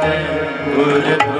ਗੁਰ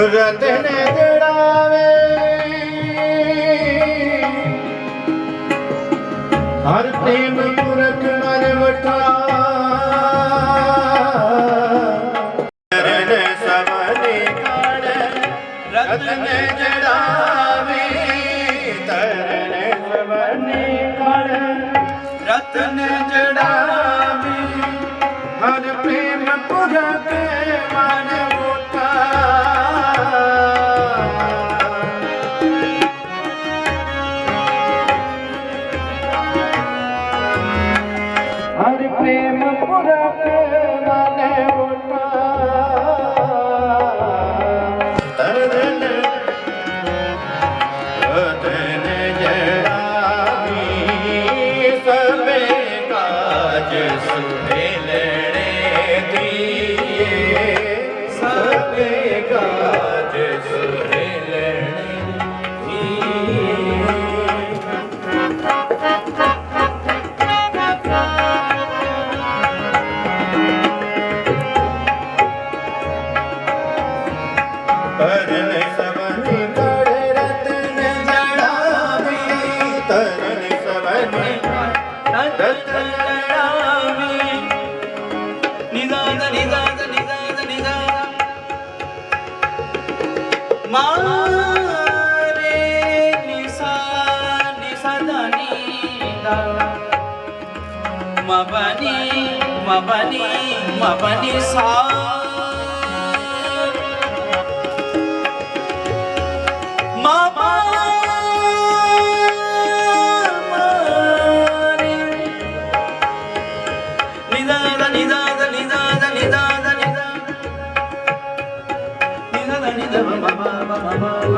ਰਤਨ ਜੜਾਵੇ। ਹਰ ਪ੍ਰੇਮ ਪੁਰਖ ਮਨ ਵਟਾ ਮਾਰੇ ਨਿਸਾ ਨਿਸਦਨੀ ਦਾ। ਮਬਨੀ ਮਬਨੀ ਮਬਨੀ ਸਾ Danida, mama, mama, mama.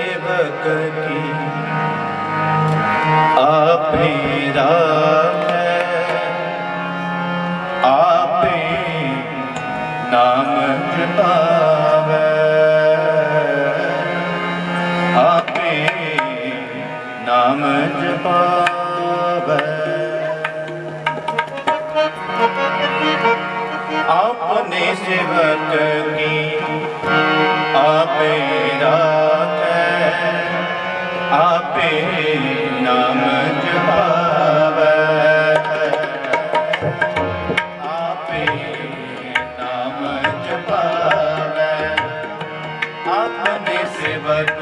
ਜਗ ਆਪੇ ਰਾਮ ਆਪੇ ਆਪੇ ਨਾਮ ਜਪਾਵੇ। ਆਪਣੇ ਸੇਵਕ ਕੀ? ਆਪੇ ਨਾਮ ਜਪਾਵੇ। ਆਪੇ ਨਾਮ ਜਪਾਵੇ। ਆਪਣੇ ਸੇਵਕ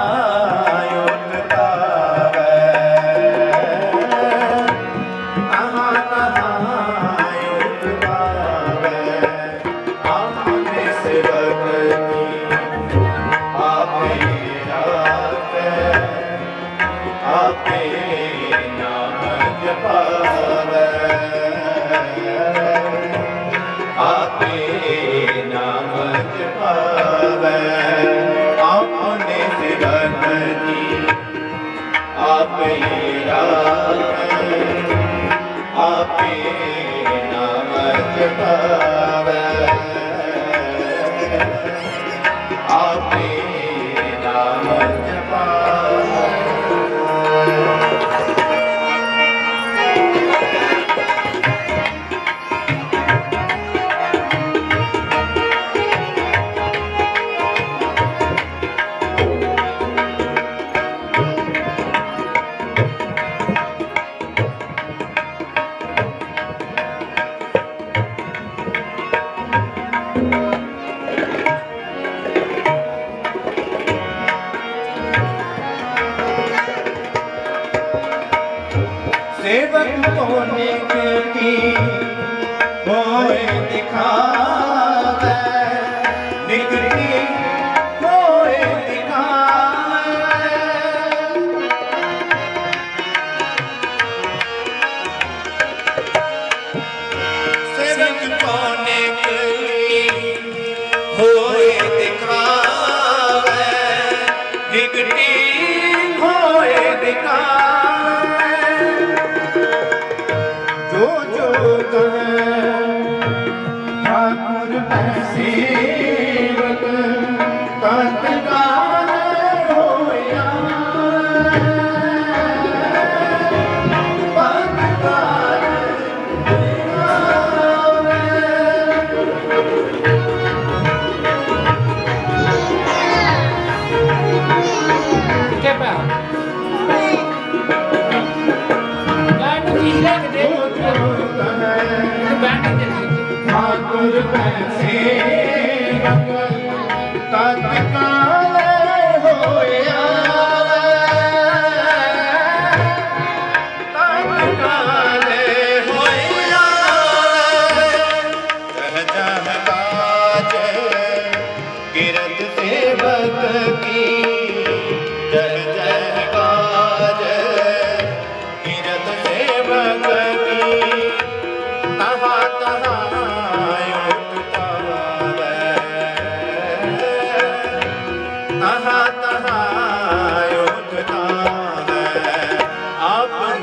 ਆਪੇ ਨਾਮ ਜਪਾ।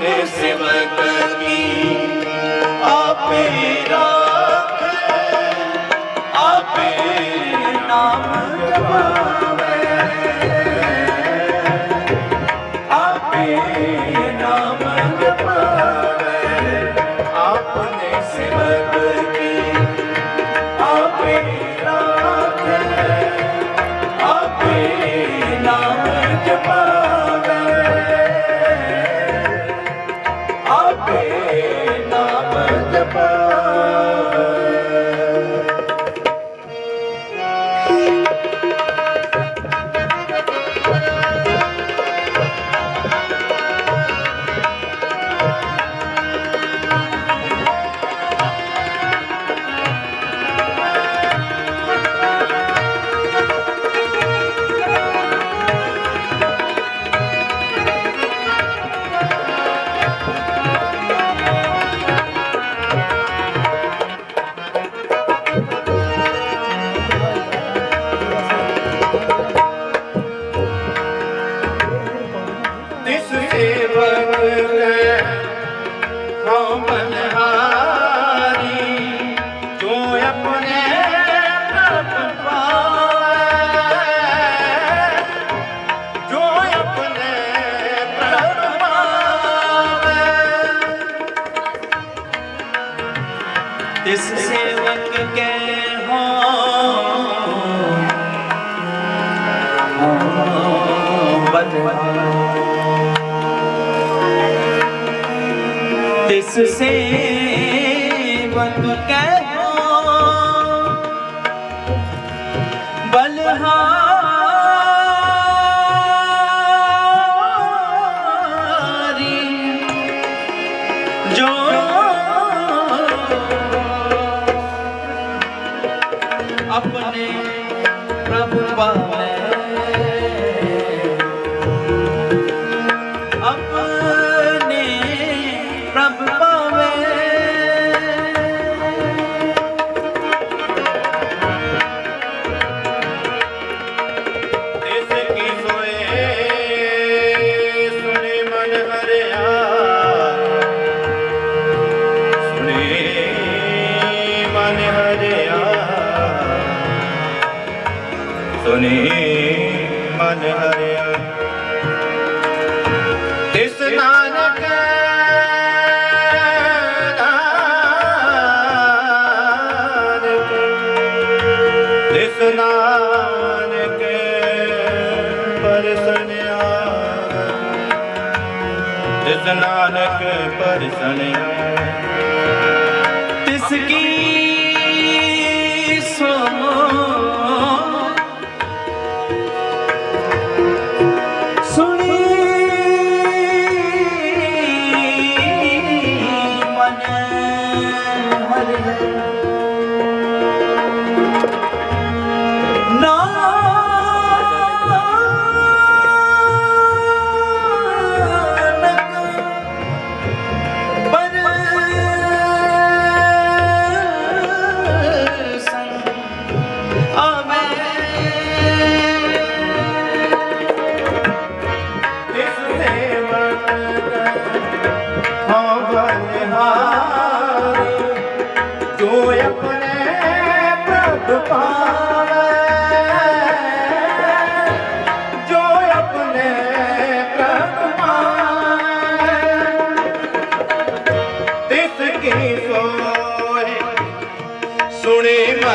ਸਿਮਤ ਕੀ ਆਪੇ ਰਾ Oh. ਤਿਸ ਸੇਵਕ ਕੈ ਹੋ। ਸੁਣੀ ਮਨ ਹਰ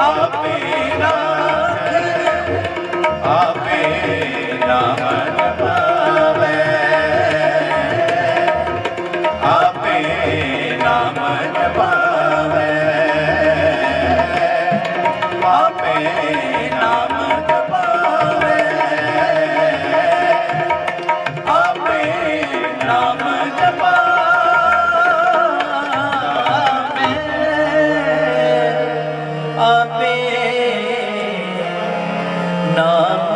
ਆਪੇ ਨਾਮ ਆਪੇ ਨਾਮ Nam